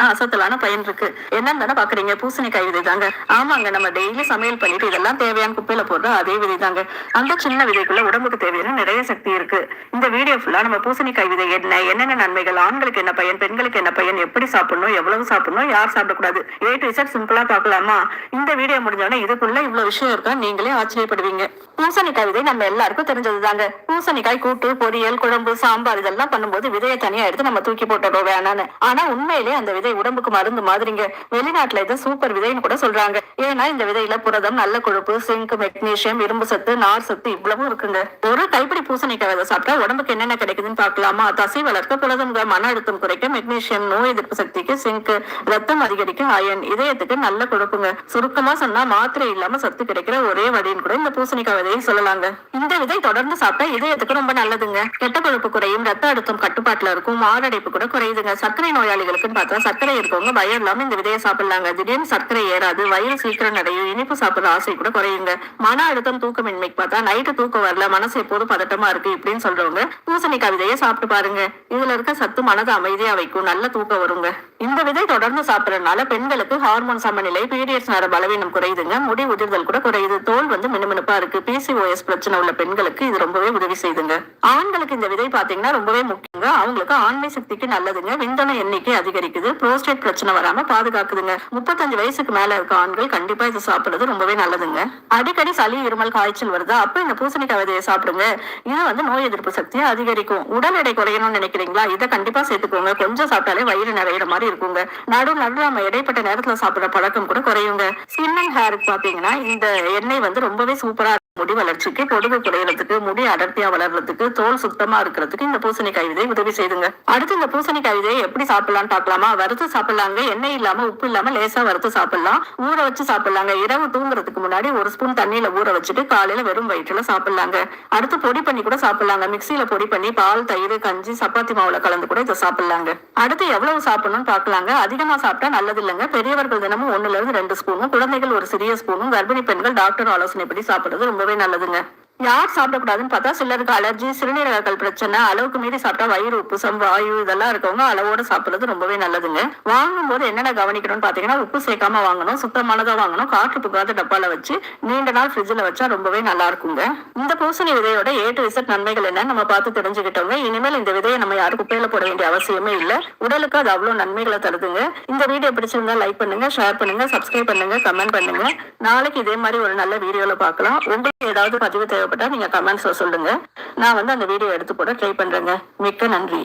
ஆனா அசத்தலான பயன் இருக்கு. என்னன்னு தானே பாக்குறீங்க? பூசணிக்காய் விதை தாங்க ஆமாங்க நம்ம டெய்லி சமையல் பண்ணிட்டு இதெல்லாம் தேவையான குப்பையில போடுற அதே விதை தாங்க அந்த சின்ன விதைக்குள்ள உடம்புக்கு தேவையான நிறைய சக்தி இருக்கு. இந்த வீடியோ ஃபுல்லா நம்ம பூசணிக்காய் விதை என்ன என்னென்ன நன்மைகள் ஆண்களுக்கு என்ன பயன் பெண்களுக்கு என்ன பயன் எப்படி சாப்பிடணும் எவ்வளவு சாப்பிடணும் யார் சாப்பிடக்கூடாது? ஏ டு இசட் சிம்பிளா பாக்கலாமா இந்த வீடியோ முடிஞ்சோடனே இதுக்குள்ள இவ்வளவு விஷயம் இருக்கா நீங்களே ஆச்சரியப்படுவீங்க. பூசணிக்காய் விதை நம்ம எல்லாருக்கும் தெரிஞ்சது தாங்க பூசணிக்காய் கூட்டு பொரியல் குழம்பு சாம்பார் இதெல்லாம் பண்ணும்போது விதையை தனியா எடுத்து நம்ம தூக்கி போட்டுறோம் வேணான்னு ஆனா உண்மையிலே அந்த விதை உடம்புக்கு மருந்து மாதிரிங்க. வெளிநாட்டுல இது சூப்பர் விதைன்னு கூட சொல்றாங்க. ஏன்னா இந்த விதையில புரதம் நல்ல கொழுப்பு சிங்க் மெக்னீசியம் இரும்பு சத்து நார் சத்து இவ்வளவும் இருக்குங்க. ஒரு கைப்பிடி பூசணிக்காய் விதை சாப்பிட்டா உடம்புக்கு என்னென்ன கிடைக்குதுன்னு பாக்கலாமா தசை வளர்க்க புரதம்ங்க. மன அழுத்தம் குறைக்க மெக்னீசியம் நோய் எதிர்ப்பு சக்திக்கு சிங்க் ரத்தம் அதிகரிக்க அயன் இதயத்துக்கு நல்ல கொழுப்புங்க. சுருக்கமா சொன்னா மாத்திரை இல்லாம சத்து கிடைக்கிற ஒரே வழின்னு கூட இந்த பூசணிக்காய் விதையை சொல்லலாங்க. இந்த விதை தொடர்ந்து சாப்பிட்டா இதயத்துக்கு ரொம்ப நல்லதுங்க. கெட்ட கொழுப்பு குறையும் ரத்த அழுத்தம் கட்டுப்பாட்டுல இருக்கும் மாரடைப்பு கூட குறையுதுங்க. சர்க்கரை நோயாளிகளுக்குன்னு பார்த்தா சர்க்கரை இருக்கவங்க பயம் இல்லாம இந்த விதையை சாப்பிடலாங்க. திடீர்னு சர்க்கரை ஏறாது. வயிறு சீக்கிரம் நிறையும். இனிப்பு சாப்பிடுற ஆசை கூட குறையுங்க. மன அழுத்தம் தூக்கமின்மைக்கு பார்த்தா நைட்டு தூக்கம் வரல. மனசு எப்போதும் பதட்டமா இருக்கு இப்படின்னு சொல்றவங்க பூசணிக்காய் விதையை சாப்பிட்டு பாருங்க. இதுல இருக்க சத்து மனதை அமைதியா வைக்கும். நல்ல தூக்கம் வருங்க. இந்த விதை தொடர்ந்து சாப்பிடறதுனால பெண்களுக்கு ஹார்மோன் சமநிலை பீரியட்ஸ் நேர பலவீனம் குறையுதுங்க. முடி உதிர்தல் கூட குறையுது. தோல் வந்து மினுமினுப்பா இருக்கு. பிசிஓஎஸ் பிரச்சனை உள்ள பெண்களுக்கு இது ரொம்பவே உதவி செய்துங்க. ஆண்களுக்கு இந்த விதை பாத்தீங்கன்னா ரொம்பவே முக்கியங்க. அவங்களுக்கு ஆண்மை சக்திக்கு நல்லதுங்க. விந்தன எண்ணிக்கை அதிகரிக்குது. புரோஸ்டேட் பிரச்சனை வராம பாதுகாக்குதுங்க. முப்பத்தஞ்சு வயசுக்கு மேல இருக்க ஆண்கள் கண்டிப்பா இதை சாப்பிடுறது ரொம்பவே நல்லதுங்க. அடிக்கடி சளி இருமல் காய்ச்சல் வருதா. அப்ப இந்த பூசணிக்காய் விதையை சாப்பிடுங்க. இது வந்து நோய் எதிர்ப்பு சக்தியை அதிகரிக்கும். உடல் எடை குறையணும்னு நினைக்கிறீங்களா? இதை கண்டிப்பா சேர்த்துக்கோங்க. கொஞ்சம் சாப்பிட்டாலே வயிறு நிறையிற மாதிரி இருக்குங்க. நடு நடு நம்ம இடைப்பட்ட நேரத்துல சாப்பிடுற பழக்கம் கூட குறையுங்க. ஸ்கின் அண்ட் ஹேருக்கு பாத்தீங்கன்னா இந்த எண்ணெய் வந்து ரொம்பவே சூப்பரா முடி வளர்ச்சிக்கு பொடுகு குறையறதுக்கு முடி அடர்த்தியா வளர்றதுக்கு தோல் சுத்தமா இருக்கிறதுக்கு இந்த பூசணிக்காய் விதை உதவி செய்துங்க. அடுத்து இந்த பூசணிக்காய் விதையை எப்படி சாப்பிடலாம்னு பாக்கலாமா வறுத்து சாப்பிடலாங்க. எண்ணெய் இல்லாம உப்பு இல்லாம லேசா வறுத்து சாப்பிடலாம். ஊற வச்சு சாப்பிடலாங்க. இரவு தூங்குறதுக்கு முன்னாடி ஒரு ஸ்பூன் தண்ணியில ஊற வச்சுட்டு காலையில வெறும் வயிற்றுல சாப்பிடலாங்க. அடுத்து பொடி பண்ணி கூட சாப்பிடலாங்க. மிக்சியில பொடி பண்ணி பால் தயிர் கஞ்சி சப்பாத்தி மாவுல கலந்து கூட இதை சாப்பிடலாங்க. அடுத்து எவ்வளவு சாப்பிடணும்னு பாக்கலாங்க அதிகமா சாப்பிட்டா நல்லது இல்லைங்க பெரியவர்கள் தினமும் ஒண்ணுல இருந்து ரெண்டு ஸ்பூனும் குழந்தைகள் ஒரு சிறிய ஸ்பூனும் கர்ப்பிணி பெண்கள் டாக்டர் ஆலோசனைப்படி சாப்பிடுறது ரொம்பவே நல்லதுங்க. யார் சாப்பிடக்கூடாதுன்னு பார்த்தா சிலருக்கு அலர்ஜி சிறுநீரகங்கள் பிரச்சனை அளவுக்கு மீறி சாப்பிட்டா வயிறு உப்புசம் வாயு இதெல்லாம் இருக்கவங்க அளவோட சாப்பிடுறது ரொம்பவே நல்லதுங்க. வாங்கும் போது என்னென்ன கவனிக்கணும்னு பார்த்தீங்கன்னா உப்பு சேர்க்காம வாங்கணும் சுத்தமானதா வாங்கணும் காற்று புகாத டப்பால வச்சு நீண்ட நாள் ஃப்ரிட்ஜில் வச்சா ரொம்பவே நல்லா இருக்குங்க. இந்த பூசணி விதையோட ஏ டு இசட் நன்மைகள் என்னன்னு நம்ம பார்த்து தெரிஞ்சுக்கிட்டோங்க. இனிமேல் இந்த விதையை நம்ம யாரும் குப்பையில போட வேண்டிய அவசியமே இல்லை. உடலுக்கு அது அவ்வளோ நன்மைகளை தருதுங்க. இந்த வீடியோ பிடிச்சிருந்தா லைக் பண்ணுங்க ஷேர் பண்ணுங்க சப்ஸ்கிரைப் பண்ணுங்க கமெண்ட் பண்ணுங்க. நாளைக்கு இதே மாதிரி ஒரு நல்ல வீடியோல பார்க்கலாம். உங்களுக்கு ஏதாவது பதிவு தேவைப்பட்டா நீங்க கமெண்ட்ஸ்ல சொல்லுங்க. நான் வந்து அந்த வீடியோ எடுத்து போட ட்ரை பண்றேங்க. மிக்க நன்றி.